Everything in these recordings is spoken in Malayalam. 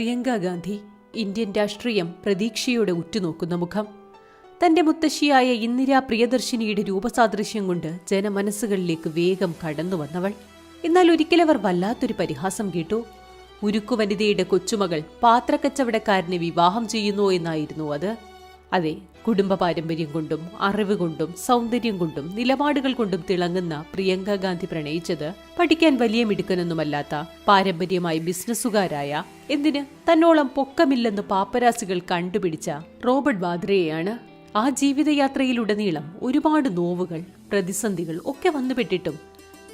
പ്രിയങ്ക ഗാന്ധി ഇന്ത്യൻ രാഷ്ട്രീയം പ്രതീക്ഷയോടെ ഉറ്റുനോക്കുന്ന മുഖം. തന്റെ മുത്തശ്ശിയായ ഇന്ദിരാ പ്രിയദർശിനിയുടെ രൂപസാദൃശ്യം കൊണ്ട് ജനമനസ്സുകളിലേക്ക് വേഗം കടന്നു വന്നവൾ. എന്നാൽ ഒരിക്കലവർ വല്ലാത്തൊരു പരിഹാസം കേട്ടു. ഉരുക്കു വനിതയുടെ കൊച്ചുമകൾ പാത്രക്കച്ചവടക്കാരനെ വിവാഹം ചെയ്യുന്നു എന്നായിരുന്നു അത്. അതെ കുടുംബ പാരമ്പര്യം കൊണ്ടും അറിവ് കൊണ്ടും സൗന്ദര്യം കൊണ്ടും നിലപാടുകൾ കൊണ്ടും തിളങ്ങുന്ന പ്രിയങ്ക ഗാന്ധി പ്രണയിച്ചത് പഠിക്കാൻ വലിയ മിടുക്കനൊന്നുമല്ലാത്ത പാരമ്പര്യമായി ബിസിനസ്സുകാരായ എന്തിന് തന്നോളം പൊക്കമില്ലെന്ന് പാപ്പരാസികൾ കണ്ടുപിടിച്ച റോബർട്ട് വാദ്രയെയാണ് ആ ജീവിതയാത്രയിലുടനീളം ഒരുപാട് നോവുകൾ പ്രതിസന്ധികൾ ഒക്കെ വന്നുപെട്ടിട്ടും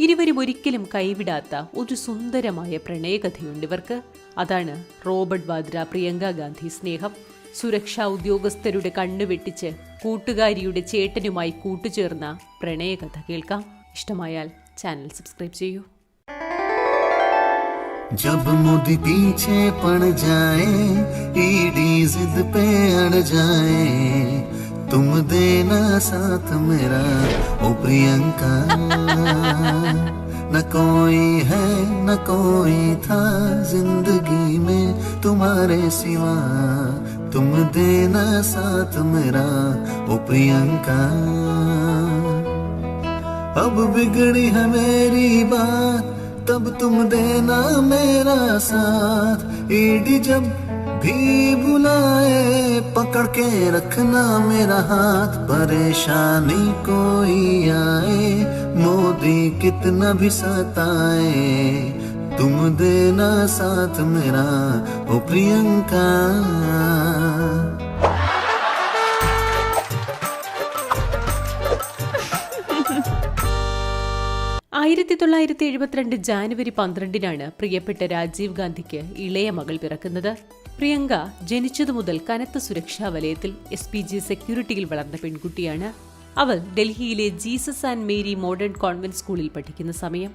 ഇരുവരും ഒരിക്കലും കൈവിടാത്ത ഒരു സുന്ദരമായ പ്രണയകഥയുണ്ട് ഇവർക്ക്. അതാണ് റോബർട്ട് വാദ്ര പ്രിയങ്ക ഗാന്ധി സ്നേഹം. സുരക്ഷാ ഉദ്യോഗസ്ഥരുടെ കണ്ണു വെട്ടിച്ച് കൂട്ടുകാരിയുടെ ചേട്ടനുമായി കൂട്ടുചേർന്ന പ്രണയകഥ കേൾക്കാം ഇഷ്ടമായാൽ ചാനൽ സബ്സ്ക്രൈബ് ചെയ്യൂ जब मोदी पीछे पड़ जाए ईडी जिद पे अड़ जाए तुम देना साथ मेरा ओ प्रियंका न कोई है न कोई था जिंदगी में तुम्हारे सिवा तुम देना साथ मेरा, ओ प्रियंका। अब बिगड़ी है मेरी बात, तब तुम देना मेरा साथ। ईडी जब भी बुलाए, पकड़ के रखना मेरा हाथ। परेशानी कोई आए, मोदी कितना भी सताए। तुम देना साथ मेरा ओ प्रियंका ആയിരത്തി തൊള്ളായിരത്തി എഴുപത്തിരണ്ട് ജാനുവരി പന്ത്രണ്ടിനാണ് പ്രിയപ്പെട്ട രാജീവ് ഗാന്ധിക്ക് ഇളയ മകൾ പിറക്കുന്നത് പ്രിയങ്ക ജനിച്ചതു മുതൽ കനത്ത സുരക്ഷാ വലയത്തിൽ എസ് പി ജി സെക്യൂരിറ്റിയിൽ വളർന്ന പെൺകുട്ടിയാണ് അവൾ ഡൽഹിയിലെ Jesus and Mary Modern Convent സ്കൂളിൽ പഠിക്കുന്ന സമയം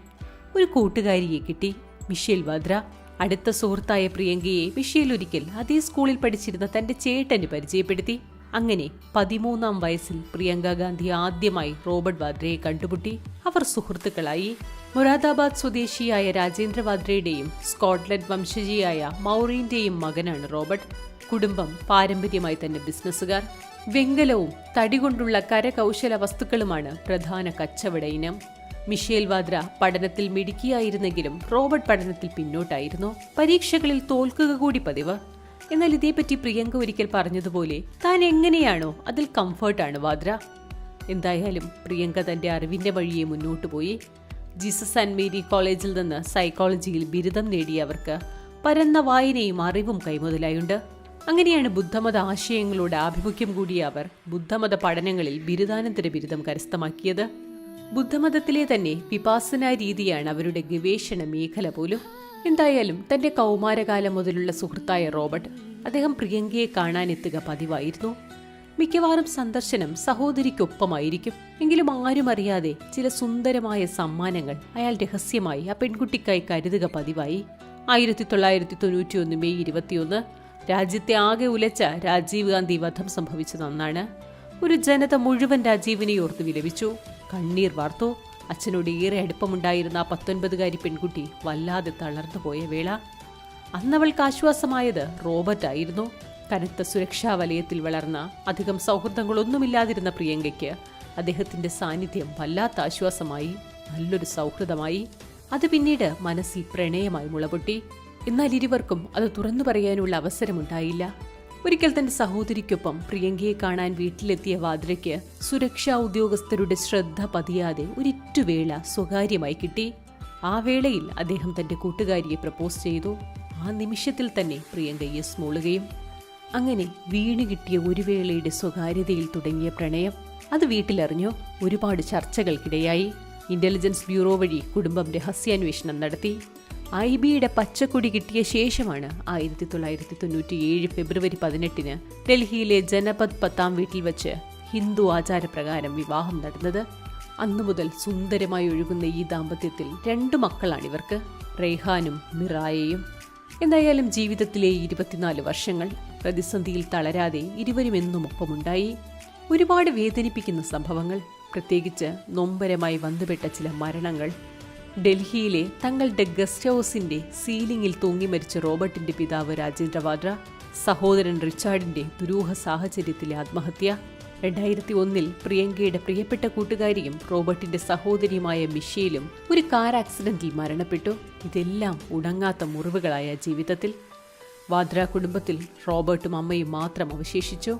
ഒരു കൂട്ടുകാരിയെ കിട്ടി മിഷേൽ വദ്ര അടുത്ത സുഹൃത്തായ പ്രിയങ്കയെ മിഷേൽ ഒരിക്കൽ അതേ സ്കൂളിൽ പഠിച്ചിരുന്ന തന്റെ ചേട്ടന് പരിചയപ്പെടുത്തി. അങ്ങനെ പതിമൂന്നാം വയസ്സിൽ പ്രിയങ്ക ഗാന്ധി ആദ്യമായി റോബർട്ട് വാദ്രയെ കണ്ടുമുട്ടി. അവർ സുഹൃത്തുക്കളായി. മൊറാദാബാദ് സ്വദേശിയായ രാജേന്ദ്ര വാദ്രയുടെയും സ്കോട്ട്ലൻഡ് വംശജിയായ മൗറീന്റെയും മകനാണ് റോബർട്ട്. കുടുംബം പാരമ്പര്യമായി തന്നെ ബിസിനസ്സുകാർ. വെങ്കലവും തടികൊണ്ടുള്ള കരകൗശല വസ്തുക്കളുമാണ് പ്രധാന കച്ചവട ഇനം. മിഷേൽ വാദ്ര പഠനത്തിൽ മിടുക്കിയായിരുന്നെങ്കിലും റോബർട്ട് പഠനത്തിൽ പിന്നോട്ടായിരുന്നു. പരീക്ഷകളിൽ തോൽക്കുക കൂടി പതിവ്. എന്നാൽ ഇതേപ്പറ്റി പ്രിയങ്ക ഒരിക്കൽ പറഞ്ഞതുപോലെ താൻ എങ്ങനെയാണോ അതിൽ കംഫർട്ടാണ് വാദ്ര. എന്തായാലും പ്രിയങ്ക തന്റെ അറിവിന്റെ വഴിയെ മുന്നോട്ട് പോയി. ജീസസ് ആൻഡ് മേരി കോളേജിൽ നിന്ന് സൈക്കോളജിയിൽ ബിരുദം നേടിയ അവർക്ക് പരന്ന വായനയും അറിവും കൈമുതലായുണ്ട്. അങ്ങനെയാണ് ബുദ്ധമത ആശയങ്ങളോട് ആഭിമുഖ്യം കൂടിയ അവർ ബുദ്ധമത പഠനങ്ങളിൽ ബിരുദാനന്തര ബിരുദം കരസ്ഥമാക്കിയത്. ബുദ്ധമതത്തിലെ തന്നെ വിപാസന രീതിയാണ് അവരുടെ ഗവേഷണ മേഖല പോലും. എന്തായാലും തന്റെ കൗമാരകാലം മുതലുള്ള സുഹൃത്തായ റോബർട്ട് അദ്ദേഹം പ്രിയങ്കയെ കാണാനെത്തുക പതിവായിരുന്നു. മിക്കവാറും സന്ദർശനം സഹോദരിക്കൊപ്പമായിരിക്കും. എങ്കിലും ആരും അറിയാതെ ചില സുന്ദരമായ സമ്മാനങ്ങൾ അയാൾ രഹസ്യമായി ആ പെൺകുട്ടിക്കായി കരുതുക പതിവായി. ആയിരത്തി തൊള്ളായിരത്തി തൊണ്ണൂറ്റി ഒന്ന് മെയ് ഇരുപത്തിയൊന്ന് രാജ്യത്തെ ആകെ ഉലച്ച രാജീവ് ഗാന്ധി വധം സംഭവിച്ചത് അന്നാണ്. ഒരു ജനത മുഴുവൻ രാജീവിനെ ഓർത്ത് വിലപിച്ചു. കണ്ണീർ വാർത്തു. അച്ഛനോട് ഏറെ അടുപ്പമുണ്ടായിരുന്ന ആ പത്തൊൻപതുകാരി പെൺകുട്ടി വല്ലാതെ തളർന്നുപോയ വേള. അന്നവൾക്ക് ആശ്വാസമായത് റോബർട്ട് ആയിരുന്നു. കനത്ത സുരക്ഷാ വലയത്തിൽ വളർന്ന അധികം സൗഹൃദങ്ങളൊന്നുമില്ലാതിരുന്ന പ്രിയങ്കയ്ക്ക് അദ്ദേഹത്തിന്റെ സാന്നിധ്യം വല്ലാത്ത ആശ്വാസമായി നല്ലൊരു സൗഹൃദമായി. അത് പിന്നീട് മനസ്സിൽ പ്രണയമായി മുളപൊട്ടി. എന്നാൽ ഇരുവർക്കും അത് തുറന്നു പറയാനുള്ള അവസരമുണ്ടായില്ല. ഒരിക്കൽ തന്റെ സഹോദരിക്കൊപ്പം പ്രിയങ്കയെ കാണാൻ വീട്ടിലെത്തിയ വാദ്രയ്ക്ക് സുരക്ഷാ ഉദ്യോഗസ്ഥരുടെ ശ്രദ്ധ പതിയാതെ ഒരിറ്റുവേള സ്വകാര്യമായി കിട്ടി. ആ വേളയിൽ അദ്ദേഹം തന്റെ കൂട്ടുകാരിയെ പ്രപ്പോസ് ചെയ്തു. ആ നിമിഷത്തിൽ തന്നെ പ്രിയങ്ക യെസ് മൂളുകയും അങ്ങനെ വീണ് കിട്ടിയ ഒരു വേളയുടെ സ്വകാര്യതയിൽ തുടങ്ങിയ പ്രണയം അത് വീട്ടിലറിഞ്ഞു. ഒരുപാട് ചർച്ചകൾക്കിടയായി. ഇന്റലിജൻസ് ബ്യൂറോ വഴി കുടുംബം രഹസ്യാന്വേഷണം നടത്തി. ഐ ബിയുടെ പച്ചക്കൊടി കിട്ടിയ ശേഷമാണ് ആയിരത്തി തൊള്ളായിരത്തി തൊണ്ണൂറ്റി ഏഴ് ഫെബ്രുവരി പതിനെട്ടിന് ഡൽഹിയിലെ ജനപത് പത്താം വീട്ടിൽ വച്ച് ഹിന്ദു ആചാരപ്രകാരം വിവാഹം നടന്നത്. അന്നു മുതൽ സുന്ദരമായി ഒഴുകുന്ന ഈ ദാമ്പത്യത്തിൽ രണ്ടു മക്കളാണ് ഇവർക്ക് റെയ്ഹാനും മിറായയും. എന്തായാലും ജീവിതത്തിലെ ഇരുപത്തിനാല് വർഷങ്ങൾ പ്രതിസന്ധിയിൽ തളരാതെ ഇരുവരും എന്നും ഒപ്പമുണ്ടായി ഒരുപാട് വേദനിപ്പിക്കുന്ന സംഭവങ്ങൾ പ്രത്യേകിച്ച് നൊമ്പരമായി വന്നുപെട്ട ചില മരണങ്ങൾ ഡൽഹിയിലെ തങ്ങളുടെ ഗസ്റ്റ് ഹൗസിന്റെ സീലിംഗിൽ തൂങ്ങി മരിച്ച റോബർട്ടിന്റെ പിതാവ് രാജേന്ദ്ര വാദ്ര സഹോദരൻ റിച്ചാർഡിന്റെ ദുരൂഹ സാഹചര്യത്തിലെ ആത്മഹത്യ. രണ്ടായിരത്തി ഒന്നിൽ പ്രിയങ്കയുടെ പ്രിയപ്പെട്ട കൂട്ടുകാരിയും റോബർട്ടിന്റെ സഹോദരിയുമായ മിഷേലും ഒരു കാർ ആക്സിഡന്റിൽ മരണപ്പെട്ടു. ഇതെല്ലാം ഉണങ്ങാത്ത മുറിവുകളായ ജീവിതത്തിൽ. വാദ്ര കുടുംബത്തിൽ റോബർട്ടും അമ്മയും മാത്രം അവശേഷിച്ചു.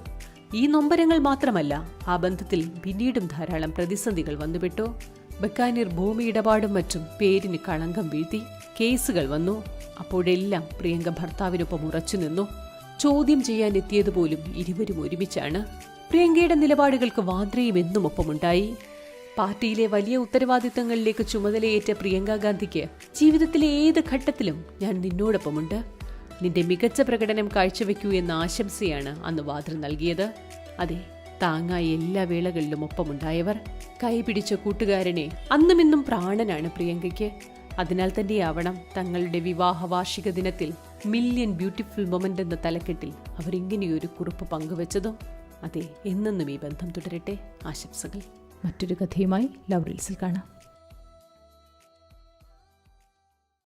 ഈ നൊമ്പരങ്ങൾ മാത്രമല്ല ആ ബന്ധത്തിൽ പിന്നീടും ധാരാളം പ്രതിസന്ധികൾ വന്നുപെട്ടു. ബക്കാനീർ ഭൂമി ഇടപാടും മറ്റും പേരിന് കളങ്കം വീഴ്ത്തി കേസുകൾ വന്നു. അപ്പോഴെല്ലാം പ്രിയങ്ക ഭർത്താവിനൊപ്പം ഉറച്ചു നിന്നു. ചോദ്യം ചെയ്യാൻ എത്തിയതുപോലും ഇരുവരും ഒരുമിച്ചാണ്. പ്രിയങ്കയുടെ നിലപാടുകൾക്ക് വാദ്രയും എന്നും ഒപ്പമുണ്ടായി. പാർട്ടിയിലെ വലിയ ഉത്തരവാദിത്തങ്ങളിലേക്ക് ചുമതലയേറ്റ പ്രിയങ്ക ഗാന്ധിക്ക് ജീവിതത്തിലെ ഏത് ഘട്ടത്തിലും ഞാൻ നിന്നോടൊപ്പമുണ്ട്. നിന്റെ മികച്ച പ്രകടനം കാഴ്ചവെക്കൂ എന്ന ആശംസയാണ് അന്ന് വാദ്ര നൽകിയത്. അതെ താങ്ങായി എല്ലാ വേളകളിലും ഒപ്പമുണ്ടായവർ. കൈപിടിച്ച കൂട്ടുകാരനെ അന്നുമിന്നും പ്രാണനാണ് പ്രിയങ്കയ്ക്ക്. അതിനാൽ തന്നെയാവണം തങ്ങളുടെ വിവാഹ വാർഷിക ദിനത്തിൽ മില്യൺ ബ്യൂട്ടിഫുൾ മൊമെന്റ് എന്ന തലക്കെട്ടിൽ അവരിങ്ങനെയൊരു കുറിപ്പ് പങ്കുവച്ചതും. അതെ എന്നെന്നും ഈ ബന്ധം തുടരട്ടെ. ആശംസകൾ. മറ്റൊരു കഥയുമായി ലവ് റീൽസിൽ കാണാം.